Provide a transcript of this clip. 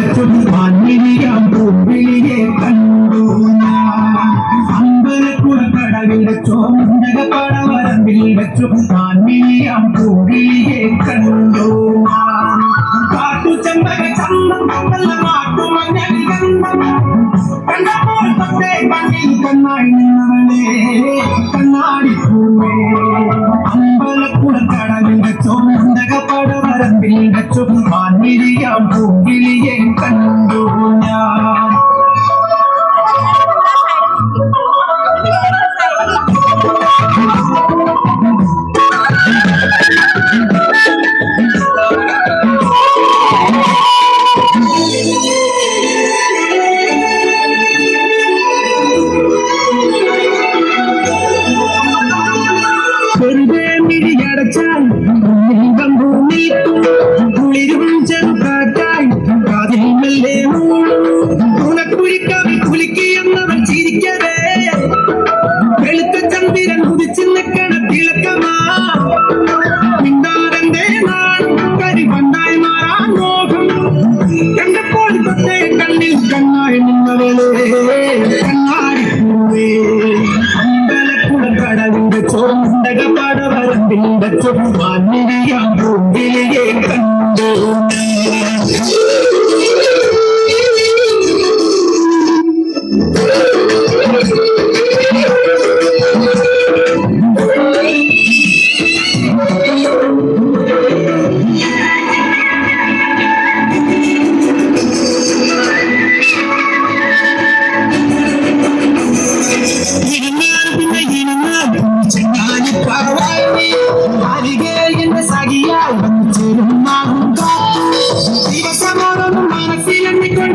அம்பலக்குடிவான் விழியாம் பூவிழியே கண்டோ அம்பலக்குட கடவிடச்சோ முந்தக படவரம்பில் வச்சும் தான் விழியாம் பூவிழியே கண்ணாடி பூவே വരമ്പിൽ വെച്ചു മാന്യനിയാം പൂവിളിയെ കണ്ടു ഞാൻ മിണ്ടാരന്റെ നാളും കരിമണ്ണായി മാറാൻ മോഹം കണ്ടപ്പോൾ തന്നെ കണ്ണിൽ കണ്ണായി നിന്നവളേ. കണ്ണാടിക്കൂവേ അമ്പലപ്പുഴ കടവിന്റെ ചോറുണ്ടക പടവരമ്പിന്റെ ചൊമ്മാൻ നിരിയാൻ കണ്ടു.